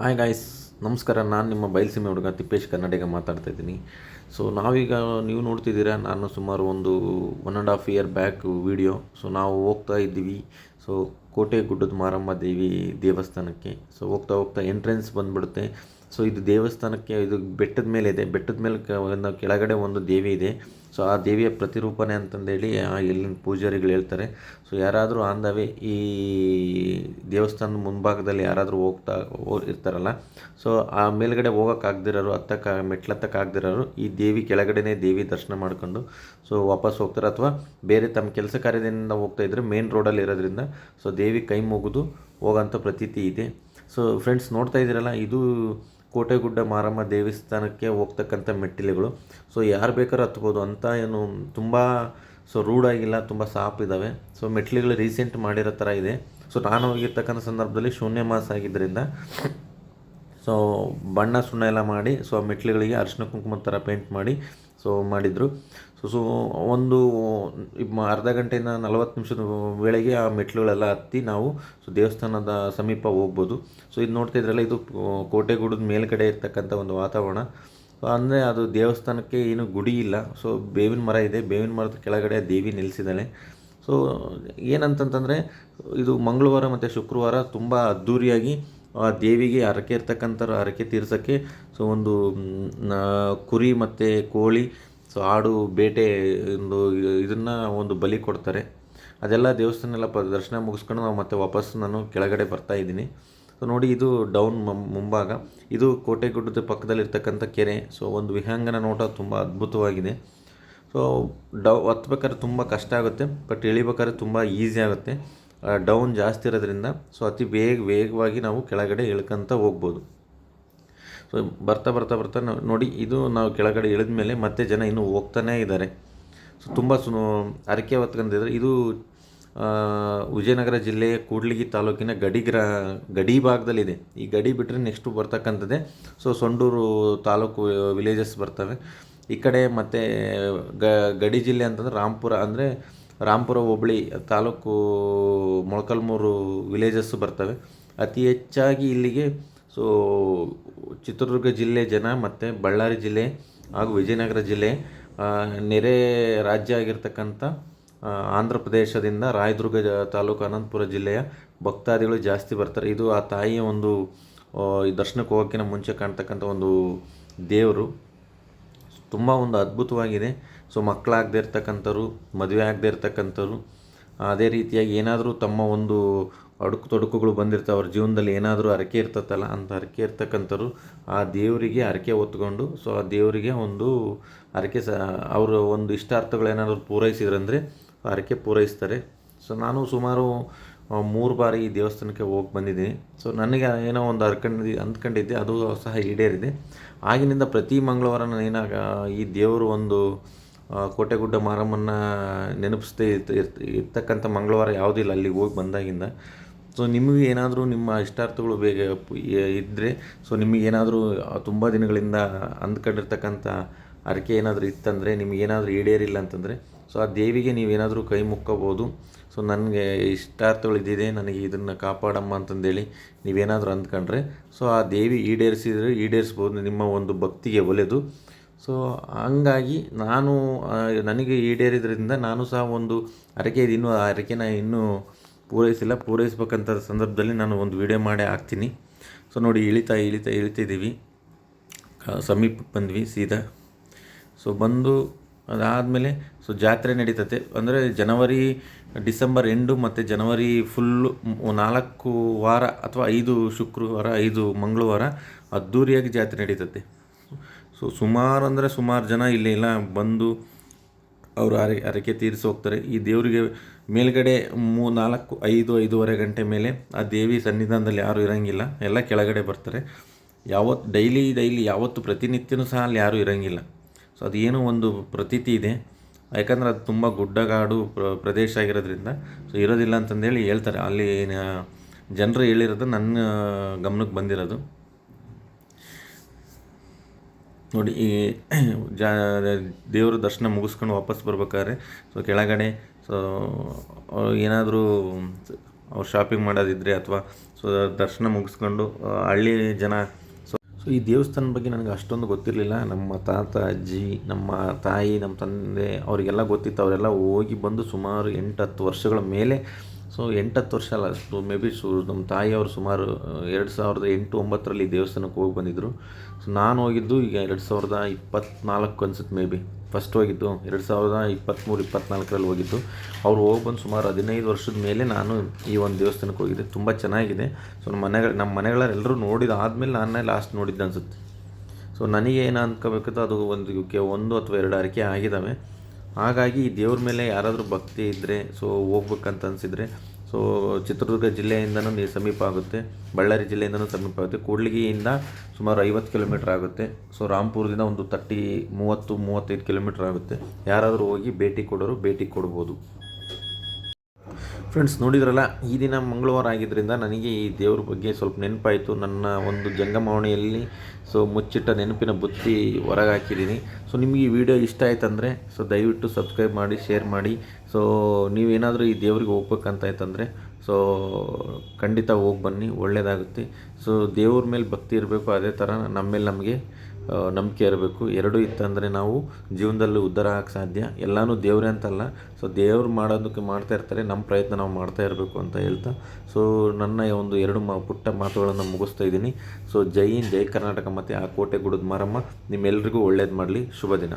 Hi guys ನಮಸ್ಕಾರ. ನಾನು ನಿಮ್ಮ ಬಯಲುಸೀಮೆ ಹುಡುಗ ತಿಪ್ಪೇಶ್ ಕನ್ನಡಿಗ ಮಾತಾಡ್ತಾ ಇದ್ದೀನಿ. ಸೊ ನಾವೀಗ ನೀವು ನೋಡ್ತಿದ್ದೀರಾ, ನಾನು ಸುಮಾರು ಒಂದು one and half year back video so ನಾವು ಹೋಗ್ತಾ ಇದ್ದೀವಿ. ಸೊ ಕೋಟೆ ಗುಡ್ಡದ ಮಾರಮ್ಮ ದೇವಿ ದೇವಸ್ಥಾನಕ್ಕೆ. ಸೊ ಹೋಗ್ತಾ ಹೋಗ್ತಾ ಎಂಟ್ರೆನ್ಸ್ ಬಂದುಬಿಡುತ್ತೆ. ಸೊ ಇದು ದೇವಸ್ಥಾನಕ್ಕೆ, ಇದು ಬೆಟ್ಟದ ಮೇಲೆ ಇದೆ. ಬೆಟ್ಟದ ಮೇಲೆ ಕೆಳಗಡೆ ಒಂದು ದೇವಿ ಇದೆ. ಸೊ ಆ ದೇವಿಯ ಪ್ರತಿರೂಪನೆ ಅಂತಂದೇಳಿ ಇಲ್ಲಿನ ಪೂಜಾರಿಗಳು ಹೇಳ್ತಾರೆ. ಸೊ ಯಾರಾದರೂ ಆನ್ ಈ ದೇವಸ್ಥಾನದ ಮುಂಭಾಗದಲ್ಲಿ ಯಾರಾದರೂ ಹೋಗ್ತಾ ಇರ್ತಾರಲ್ಲ, ಸೊ ಆ ಮೇಲ್ಗಡೆ ಹೋಗೋಕ್ಕಾಗ್ದಿರೋರು ಹತ್ತಕ್ಕೆ ಮೆಟ್ಲತ್ತಕ್ಕಾಗ್ದಿರೋರು ಈ ದೇವಿ ಕೆಳಗಡೆನೇ ದೇವಿ ದರ್ಶನ ಮಾಡ್ಕೊಂಡು, ಸೊ ವಾಪಸ್ ಹೋಗ್ತಾರೆ. ಅಥವಾ ಬೇರೆ ತಮ್ಮ ಕೆಲಸ ಕಾರ್ಯದಿಂದ ಹೋಗ್ತಾ ಇದ್ದರೆ ಮೇನ್ ರೋಡಲ್ಲಿ ಇರೋದ್ರಿಂದ, ಸೊ ದೇವಿ ಕೈ ಮುಗಿದು ಹೋಗೋಂಥ ಪ್ರತೀತಿ ಇದೆ. ಸೊ ಫ್ರೆಂಡ್ಸ್ ನೋಡ್ತಾ ಇದ್ದೀರಲ್ಲ, ಇದು ಕೋಟೆಗುಡ್ಡ ಮಾರಮ್ಮ ದೇವಸ್ಥಾನಕ್ಕೆ ಹೋಗ್ತಕ್ಕಂಥ ಮೆಟ್ಟಿಲುಗಳು. ಸೊ ಯಾರು ಬೇಕಾದ್ರೂ ಹತ್ಬೋದು ಅಂತ ಏನು ತುಂಬ ಸೊ ರೂಢಾಗಿಲ್ಲ ತುಂಬ ಸಾಫ್ ಇದ್ದಾವೆ ಸೊ ಮೆಟ್ಟಿಲುಗಳು ರೀಸೆಂಟ್ ಮಾಡಿರೋ ಥರ ಇದೆ. ಸೊ ನಾನು ಹೋಗಿರ್ತಕ್ಕಂಥ ಸಂದರ್ಭದಲ್ಲಿ ಶೂನ್ಯ ಮಾಸ ಆಗಿದ್ದರಿಂದ ಸೊ ಬಣ್ಣ ಸುಣ್ಣ ಎಲ್ಲ ಮಾಡಿ ಸೊ ಆ ಮೆಟ್ಲುಗಳಿಗೆ ಅರಿಶಿನ ಕುಂಕುಮ ಥರ ಪೇಂಟ್ ಮಾಡಿ ಸೊ ಮಾಡಿದರು. ಸೊ ಸೊ ಒಂದು ಅರ್ಧ ಗಂಟೆಯಿಂದ ನಲವತ್ತು ನಿಮಿಷದ ವೇಳೆಗೆ ಆ ಮೆಟ್ಲುಗಳೆಲ್ಲ ಹತ್ತಿ ನಾವು ಸೊ ದೇವಸ್ಥಾನದ ಸಮೀಪ ಹೋಗ್ಬೋದು. ಸೊ ಇದು ನೋಡ್ತಾ ಇದ್ರಲ್ಲ, ಇದು ಕೋಟೆಗೂಡದ ಮೇಲ್ಗಡೆ ಇರ್ತಕ್ಕಂಥ ಒಂದು ವಾತಾವರಣ. ಸೊ ಅಂದರೆ ಅದು ದೇವಸ್ಥಾನಕ್ಕೆ ಏನು ಗುಡಿ ಇಲ್ಲ. ಸೊ ಬೇವಿನ ಮರ ಇದೆ. ಬೇವಿನ ಮರದ ಕೆಳಗಡೆ ದೇವಿ ನಿಲ್ಲಿಸಿದ್ದಾಳೆ. ಸೊ ಏನಂತಂತಂದರೆ, ಇದು ಮಂಗಳವಾರ ಮತ್ತು ಶುಕ್ರವಾರ ತುಂಬ ಅದ್ಧೂರಿಯಾಗಿ ಆ ದೇವಿಗೆ ಹರಕೆ ಇರ್ತಕ್ಕಂಥ ಹರಕೆ ತೀರ್ಸೋಕ್ಕೆ ಸೊ ಒಂದು ಕುರಿ ಮತ್ತು ಕೋಳಿ, ಸೊ ಆಡು, ಬೇಟೆ ಒಂದು ಇದನ್ನು ಒಂದು ಬಲಿ ಕೊಡ್ತಾರೆ. ಅದೆಲ್ಲ ದೇವಸ್ಥಾನ ಎಲ್ಲ ಪ, ದರ್ಶನ ಮುಗಿಸ್ಕೊಂಡು ನಾವು ಮತ್ತೆ ವಾಪಸ್ ನಾನು ಕೆಳಗಡೆ ಬರ್ತಾ ಇದ್ದೀನಿ. ಸೊ ನೋಡಿ, ಇದು ಡೌನ್ ಮುಂಭಾಗ. ಇದು ಕೋಟೆಗುಡ್ಡದ ಪಕ್ಕದಲ್ಲಿರ್ತಕ್ಕಂಥ ಕೆರೆ. ಸೊ ಒಂದು ವಿಹಂಗನ ನೋಟ ತುಂಬ ಅದ್ಭುತವಾಗಿದೆ. ಸೊ ಡೌ, ಹತ್ಬೇಕಾದ್ರೆ ತುಂಬ ಕಷ್ಟ ಆಗುತ್ತೆ, ಬಟ್ ಇಳಿಬೇಕಾದ್ರೆ ತುಂಬ ಈಸಿ ಆಗುತ್ತೆ. ಡೌನ್ ಜಾಸ್ತಿ ಇರೋದ್ರಿಂದ ಸೊ ಅತಿ ಬೇಗ ವೇಗವಾಗಿ ನಾವು ಕೆಳಗಡೆ ಇಳ್ಕೊಂತ ಹೋಗ್ಬೋದು. ಸೊ ಬರ್ತಾ ಬರ್ತಾ ಬರ್ತಾ ನಾವು ನೋಡಿ ಇದು ನಾವು ಕೆಳಗಡೆ ಇಳಿದ ಮೇಲೆ ಮತ್ತೆ ಜನ ಇನ್ನೂ ಹೋಗ್ತಾನೇ ಇದ್ದಾರೆ. ಸೊ ತುಂಬ ಸು ಅರಕೆ ಹೊತ್ಕೊಂಡಿದ್ದಾರೆ ಇದು ವಿಜಯನಗರ ಜಿಲ್ಲೆಯ ಕೂಡ್ಲಿಗಿ ತಾಲೂಕಿನ ಗಡಿ ಗ್ರ, ಗಡಿ ಭಾಗದಲ್ಲಿದೆ. ಈ ಗಡಿ ಬಿಟ್ಟರೆ ನೆಕ್ಸ್ಟು ಬರ್ತಕ್ಕಂಥದ್ದೇ. ಸೊ ಸೊಂಡೂರು ತಾಲೂಕು ವಿಲೇಜಸ್ ಬರ್ತವೆ. ಈ ಕಡೆ ಮತ್ತು ಗಡಿ ಜಿಲ್ಲೆ ಅಂತಂದ್ರೆ ರಾಂಪುರ ಅಂದರೆ ರಾಂಪುರ ಹೋಬಳಿ ತಾಲೂಕು ಮೊಳಕಲ್ಮೂರು ವಿಲೇಜಸ್ಸು ಬರ್ತವೆ. ಅತಿ ಹೆಚ್ಚಾಗಿ ಇಲ್ಲಿಗೆ ಸೊ ಚಿತ್ರದುರ್ಗ ಜಿಲ್ಲೆ ಜನ ಮತ್ತು ಬಳ್ಳಾರಿ ಜಿಲ್ಲೆ ಹಾಗೂ ವಿಜಯನಗರ ಜಿಲ್ಲೆ ನೆರೆ ರಾಜ್ಯ ಆಗಿರ್ತಕ್ಕಂಥ ಆಂಧ್ರ ಪ್ರದೇಶದಿಂದ ರಾಯದುರ್ಗ ತಾಲೂಕು ಅನಂತಪುರ ಜಿಲ್ಲೆಯ ಭಕ್ತಾದಿಗಳು ಜಾಸ್ತಿ ಬರ್ತಾರೆ. ಇದು ಆ ತಾಯಿಯ ಒಂದು ದರ್ಶನಕ್ಕೆ ಹೋಗೋಕ್ಕಿಂತ ಮುಂಚೆ ಕಾಣ್ತಕ್ಕಂಥ ಒಂದು ದೇವರು. ತುಂಬ ಒಂದು ಅದ್ಭುತವಾಗಿದೆ. ಸೊ ಮಕ್ಕಳಾಗದೇ ಇರ್ತಕ್ಕಂಥವ್ರು, ಮದುವೆ ಆಗದೇ ಇರ್ತಕ್ಕಂಥವ್ರು ಅದೇ ರೀತಿಯಾಗಿ ಏನಾದರೂ ತಮ್ಮ ಒಂದು ಅಡುಕು ತೊಡಕುಗಳು ಬಂದಿರ್ತಾವೆ, ಅವ್ರ ಜೀವನದಲ್ಲಿ ಏನಾದರೂ ಹರಕೆ ಇರ್ತತ್ತಲ್ಲ, ಅಂತ ಹರಕೆ ಇರ್ತಕ್ಕಂಥವ್ರು ಆ ದೇವರಿಗೆ ಹರಕೆ ಹೊತ್ಕೊಂಡು, ಸೊ ಆ ದೇವರಿಗೆ ಒಂದು ಹರಕೆ ಸ, ಅವರ ಒಂದು ಇಷ್ಟಾರ್ಥಗಳು ಏನಾದರೂ ಪೂರೈಸಿದ್ರಂದರೆ ಹರಕೆ ಪೂರೈಸ್ತಾರೆ. ಸೊ ನಾನು ಸುಮಾರು ಮೂರು ಬಾರಿ ಈ ದೇವಸ್ಥಾನಕ್ಕೆ ಹೋಗಿ ಬಂದಿದ್ದೀನಿ. ಸೊ ನನಗೆ ಏನೋ ಒಂದು ಅರ್ಕಂಡು ಅಂದ್ಕೊಂಡಿದ್ದೆ, ಅದು ಸಹ ಈಡೇರಿದೆ. ಆಗಿನಿಂದ ಪ್ರತಿ ಮಂಗಳವಾರ ನಾನು ಏನಾಗ ಈ ದೇವರು ಒಂದು ಕೋಟೆಗುಡ್ಡ ಮಾರಮ್ಮನ ನೆನಪಿಸ್ದೇ ಇರ್ತ ಇರ್ತ- ಇರ್ತಕ್ಕಂಥ ಮಂಗಳವಾರ ಯಾವುದಿಲ್ಲ ಅಲ್ಲಿಗೆ ಹೋಗಿ ಬಂದಾಗಿಂದ. ಸೊ ನಿಮಗೆ ಏನಾದರೂ ನಿಮ್ಮ ಇಷ್ಟಾರ್ಥಗಳು ಬೇಗ ಇದ್ದರೆ ಸೊ ನಿಮಗೆ ಏನಾದರೂ ತುಂಬ ದಿನಗಳಿಂದ ಅಂದ್ಕೊಂಡಿರ್ತಕ್ಕಂಥ ಹರಕೆ ಏನಾದರೂ ಇತ್ತಂದರೆ ನಿಮಗೇನಾದರೂ ಈಡೇರಿಲ್ಲ ಅಂತಂದರೆ ಸೊ ಆ ದೇವಿಗೆ ನೀವೇನಾದರೂ ಕೈ ಮುಕ್ಕೋಬೋದು. ಸೊ ನನಗೆ ಇಷ್ಟಾರ್ಥಗಳಿದ್ದಿದೆ, ನನಗೆ ಇದನ್ನು ಕಾಪಾಡಮ್ಮ ಅಂತಂದೇಳಿ ನೀವೇನಾದರೂ ಅಂದ್ಕೊಂಡ್ರೆ ಸೊ ಆ ದೇವಿ ಈಡೇರಿಸಿದರೆ ಈಡೇರಿಸ್ಬೋದು, ನಿಮ್ಮ ಒಂದು ಭಕ್ತಿಗೆ ಒಲೆದು. ಸೊ ಹಂಗಾಗಿ ನಾನು ನನಗೆ ಈಡೇರಿದ್ರಿಂದ ನಾನು ಸಹ ಒಂದು ಹರಕೆ ಇನ್ನೂ, ಆ ಹರಕೆನ ಇನ್ನೂ ಪೂರೈಸಿಲ್ಲ. ಪೂರೈಸ್ಬೇಕಂತ ಸಂದರ್ಭದಲ್ಲಿ ನಾನು ಒಂದು ವಿಡಿಯೋ ಮಾಡೇ ಹಾಕ್ತೀನಿ. ಸೊ ನೋಡಿ, ಇಳಿತಾ ಇಳಿತಾ ಇಳಿತಿದ್ದೀವಿ ಸಮೀಪ ಸಮೀಪಕ್ಕೆ ಬಂದ್ವಿ ಸೀದಾ. ಸೊ ಬಂದು ಅದಾದಮೇಲೆ ಸೊ ಜಾತ್ರೆ ನಡೀತತೆ. ಅಂದರೆ ಜನವರಿ, ಡಿಸೆಂಬರ್ ಎಂಡು ಮತ್ತು ಜನವರಿ ಫುಲ್ಲು ನಾಲ್ಕು ವಾರ ಅಥವಾ ಐದು ಶುಕ್ರವಾರ, ಐದು ಮಂಗಳವಾರ ಅದ್ಧೂರಿಯಾಗಿ ಜಾತ್ರೆ ನಡೀತತೆ. ಸೊ ಸುಮಾರು ಅಂದರೆ ಸುಮಾರು ಜನ ಇಲ್ಲಿ ಎಲ್ಲ ಬಂದು ಅವರು ಅರೆ ಹರಕೆ ತೀರಿಸಿ ಹೋಗ್ತಾರೆ. ಈ ದೇವರಿಗೆ ಮೇಲ್ಗಡೆ ಮೂ, ನಾಲ್ಕು, ಐದು, ಐದೂವರೆ ಗಂಟೆ ಮೇಲೆ ಆ ದೇವಿ ಸನ್ನಿಧಾನದಲ್ಲಿ ಯಾರೂ ಇರೋಂಗಿಲ್ಲ. ಎಲ್ಲ ಕೆಳಗಡೆ ಬರ್ತಾರೆ. ಯಾವತ್ತು ಡೈಲಿ ಡೈಲಿ ಯಾವತ್ತು ಪ್ರತಿನಿತ್ಯನೂ ಸಹ ಅಲ್ಲಿ ಯಾರೂ ಇರೋಂಗಿಲ್ಲ. ಸೊ ಅದೇನೋ ಒಂದು ಪ್ರತೀತಿ ಇದೆ. ಯಾಕಂದರೆ ಅದು ತುಂಬ ಗುಡ್ಡಗಾಡು ಪ್ರ, ಪ್ರದೇಶ ಆಗಿರೋದ್ರಿಂದ ಸೊ, ಇರೋದಿಲ್ಲ ಅಂತಂದೇಳಿ ಹೇಳ್ತಾರೆ. ಅಲ್ಲಿ ಜನರು ಹೇಳಿರೋದು ನನ್ನ ಗಮನಕ್ಕೆ ಬಂದಿರೋದು. ನೋಡಿ, ಈ ಜಾ, ದೇವ್ರ ದರ್ಶನ ಮುಗಿಸ್ಕೊಂಡು ವಾಪಸ್ ಬರ್ಬೇಕಾದ್ರೆ ಸೊ ಕೆಳಗಡೆ ಸೊ ಏನಾದರೂ, ಅವ್ರು ಶಾಪಿಂಗ್ ಮಾಡೋದಿದ್ರೆ ಅಥವಾ ಸೊ ದರ್ಶನ ಮುಗಿಸ್ಕೊಂಡು ಹಳ್ಳಿ ಜನ ಸೊ ಸೊ ಈ ದೇವಸ್ಥಾನದ ಬಗ್ಗೆ ನನಗೆ ಅಷ್ಟೊಂದು ಗೊತ್ತಿರಲಿಲ್ಲ. ನಮ್ಮ ತಾತ, ಅಜ್ಜಿ, ನಮ್ಮ ತಾಯಿ, ನಮ್ಮ ತಂದೆ, ಅವರಿಗೆಲ್ಲ ಗೊತ್ತಿತ್ತು. ಅವರೆಲ್ಲ ಹೋಗಿ ಬಂದು ಸುಮಾರು ಎಂಟು ಹತ್ತು ವರ್ಷಗಳ ಮೇಲೆ ಸೊ ಎಂಟತ್ತು ವರ್ಷ ಅಲ್ಲ ಮೇ ಬಿ ಸು, ನಮ್ಮ ತಾಯಿಯವರು ಸುಮಾರು ಎರಡು ಸಾವಿರದ ಎಂಟು ಒಂಬತ್ತರಲ್ಲಿ ದೇವಸ್ಥಾನಕ್ಕೆ ಹೋಗಿ ಬಂದಿದ್ದರು ಸೊ ನಾನು ಹೋಗಿದ್ದು ಈಗ ಎರಡು ಸಾವಿರದ ಇಪ್ಪತ್ತ್ನಾಲ್ಕು ಅನ್ಸುತ್ತೆ ಮೇ ಬಿ ಫಸ್ಟ್ ಹೋಗಿದ್ದು, ಎರಡು ಸಾವಿರದ ಇಪ್ಪತ್ತ್ಮೂರು ಇಪ್ಪತ್ತ್ನಾಲ್ಕರಲ್ಲಿ ಹೋಗಿದ್ದು. ಅವ್ರು ಹೋಗಿ ಬಂದು ಸುಮಾರು ಹದಿನೈದು ವರ್ಷದ ಮೇಲೆ ನಾನು ಈ ಒಂದು ದೇವಸ್ಥಾನಕ್ಕೆ ಹೋಗಿದ್ದೆ. ತುಂಬ ಚೆನ್ನಾಗಿದೆ. ಸೊ ನಮ್ಮ ಮನೆಗಳ, ನಮ್ಮ ಮನೆಗಳೆಲ್ಲರೂ ನೋಡಿದ ಆದಮೇಲೆ ನಾನೇ ಲಾಸ್ಟ್ ನೋಡಿದ್ದೆ ಅನ್ಸುತ್ತೆ. ಸೊ ನನಗೆ ಏನು ಅನ್ಕೋಬೇಕಂತ ಅದು ಒಂದು ಒಂದು ಅಥವಾ ಎರಡು ಅರಿಕೆ ಆಗಿದ್ದಾವೆ. ಹಾಗಾಗಿ ಈ ದೇವ್ರ ಮೇಲೆ ಯಾರಾದರೂ ಭಕ್ತಿ ಇದ್ದರೆ ಸೊ ಹೋಗ್ಬೇಕಂತ ಅನಿಸಿದರೆ ಸೊ ಚಿತ್ರದುರ್ಗ ಜಿಲ್ಲೆಯಿಂದನೂ ನೀ ಸಮೀಪ ಆಗುತ್ತೆ, ಬಳ್ಳಾರಿ ಜಿಲ್ಲೆಯಿಂದನೂ ಸಮೀಪ ಆಗುತ್ತೆ, ಕೂಡ್ಲಿಗಿಯಿಂದ ಸುಮಾರು ಐವತ್ತು ಕಿಲೋಮೀಟ್ರ್ ಆಗುತ್ತೆ ಸೊ ರಾಮ್ಪುರದಿಂದ ಒಂದು ತರ್ಟಿ ಮೂವತ್ತು, ಮೂವತ್ತೈದು ಕಿಲೋಮೀಟ್ರ್ ಆಗುತ್ತೆ. ಯಾರಾದರೂ ಹೋಗಿ ಭೇಟಿ ಕೊಡೋರು ಭೇಟಿ ಕೊಡ್ಬೋದು. ಫ್ರೆಂಡ್ಸ್ ನೋಡಿದ್ರಲ್ಲ, ಈ ದಿನ ಮಂಗಳವಾರ ಆಗಿದ್ದರಿಂದ ನನಗೆ ಈ ದೇವ್ರ ಬಗ್ಗೆ ಸ್ವಲ್ಪ ನೆನಪಾಯಿತು. ನನ್ನ ಒಂದು ಜಂಗಮಾವಣಿಯಲ್ಲಿ, ಸೊ, ಮುಚ್ಚಿಟ್ಟ ನೆನಪಿನ ಬುತ್ತಿ ಹೊರಗೆ ಹಾಕಿದ್ದೀನಿ ಸೊ, ನಿಮಗೆ ಈ ವಿಡಿಯೋ ಇಷ್ಟ ಆಯ್ತಂದರೆ, ಸೊ, ದಯವಿಟ್ಟು ಸಬ್ಸ್ಕ್ರೈಬ್ ಮಾಡಿ ಶೇರ್ ಮಾಡಿ. ಸೊ, ನೀವೇನಾದರೂ ಈ ದೇವ್ರಿಗೆ ಹೋಗ್ಬೇಕಂತ ಆಯ್ತಂದರೆ ಸೊ, ಖಂಡಿತ ಹೋಗಿ ಬನ್ನಿ ಒಳ್ಳೆಯದಾಗುತ್ತೆ ಸೊ, ದೇವ್ರ ಮೇಲೆ ಭಕ್ತಿ ಇರಬೇಕು, ಅದೇ ಥರ ನಮ್ಮ ಮೇಲೆ ನಮಗೆ ನಂಬಿಕೆ ಇರಬೇಕು. ಎರಡೂ ಇತ್ತಂದರೆ ನಾವು ಜೀವನದಲ್ಲಿ ಉದ್ಧಾರ ಆಗಕ್ಕೆ ಸಾಧ್ಯ. ಎಲ್ಲನೂ ದೇವರೇ ಅಂತಲ್ಲ. ಸೊ ದೇವ್ರು ಮಾಡೋದಕ್ಕೆ ಮಾಡ್ತಾ ಇರ್ತಾರೆ. ನಮ್ಮ ಪ್ರಯತ್ನ ನಾವು ಮಾಡ್ತಾ ಇರಬೇಕು ಅಂತ ಹೇಳ್ತಾ. ಸೊ ನನ್ನ ಒಂದು ಎರಡು ಮಾ, ಪುಟ್ಟ ಮಾತುಗಳನ್ನು ಮುಗಿಸ್ತಾ ಇದ್ದೀನಿ. ಸೊ ಜೈ ಹಿಂದ್, ಜೈ ಕರ್ನಾಟಕ ಮತ್ತು ಆ ಕೋಟೆ ಗುಡದ ಮಾರಮ್ಮ. ನಿಮ್ಮೆಲ್ರಿಗೂ ಒಳ್ಳೇದು ಮಾಡಲಿ. ಶುಭ ದಿನ.